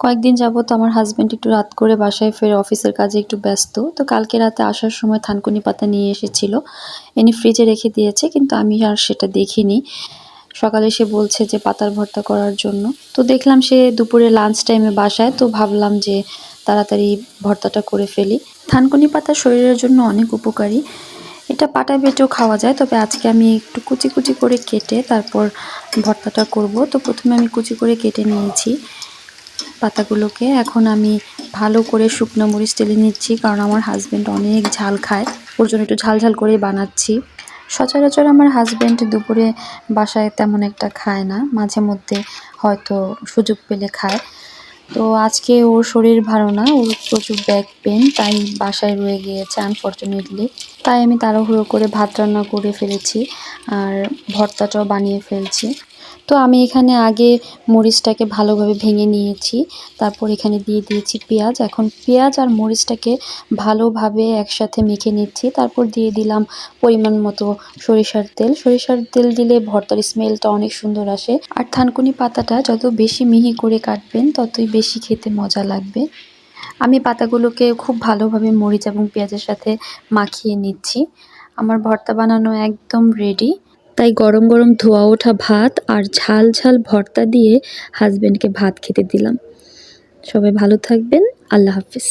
কয়েকদিন যাবত আমার হাজব্যান্ড একটু রাত করে বাসায় ফেরে অফিসের কাজে একটু ব্যস্ত। তো কালকে রাতে আসার সময় থানকুনি পাতা নিয়ে এসেছিল। এনে ফ্রিজে রেখে দিয়েছে, কিন্তু আমি আর সেটা দেখিনি। সকালে সে বলছে যে পাতার ভর্তা করার জন্য। তো দেখলাম সে দুপুরে লাঞ্চ টাইমে বাসায়, তো ভাবলাম যে তাড়াতাড়ি ভর্তাটা করে ফেলি। থানকুনি পাতা শরীরের জন্য অনেক উপকারী। এটা পাটা বেটেও খাওয়া যায়, তবে আজকে আমি একটু কুচি কুচি করে কেটে তারপর ভর্তাটা করব। তো প্রথমে আমি কুচি করে কেটে নিয়েছি। পাতাগুলোকে এখন আমি ভালো করে শুকনো মরিচ টেলে নিচ্ছি, কারণ আমার হাজব্যান্ড অনেক ঝাল খায়। ওর জন্য একটু ঝাল ঝাল করে বানাচ্ছি। সচরাচর আমার হাজব্যান্ড দুপুরে বাসায় তেমন একটা খায় না, মাঝে মধ্যে হয়তো সুযোগ পেলে খায়। তো আজকে ওর শরীর ভালো না, ওর প্রচুর ব্যাক পেন তাই বাসায় রয়ে গিয়েছে আনফর্চুনেটলি তাই আমি তাড়াহুড়ো করে ভাত রান্না করে ফেলেছি, আর ভর্তাটাও বানিয়ে ফেলছি। তো আমি এখানে আগে মরিচটাকে ভালোভাবে ভেঙে নিয়েছি। তারপর এখানে দিয়ে দিয়েছি পেঁয়াজ। এখন পেঁয়াজ আর মরিচটাকে ভালোভাবে একসাথে মেখে নিচ্ছি। তারপর দিয়ে দিলাম পরিমাণ মতো সরিষার তেল। সরিষার তেল দিলে ভর্তার স্মেলটা অনেক সুন্দর আসে। আর থানকুনি পাতাটা যত বেশি মিহি করে কাটবেন, ততই বেশি খেতে মজা লাগবে। আমি পাতাগুলোকে খুব ভালোভাবে মরিচ এবং পেঁয়াজের সাথে মাখিয়ে নিচ্ছি। আমার ভর্তা বানানো একদম রেডি তাই গরম গরম ধোয়া ওঠা ভাত আর ঝাল ঝাল ভর্তা দিয়ে হাজব্যান্ডকে ভাত খেতে দিলাম। সবাই ভালো থাকবেন। আল্লাহ হাফিজ।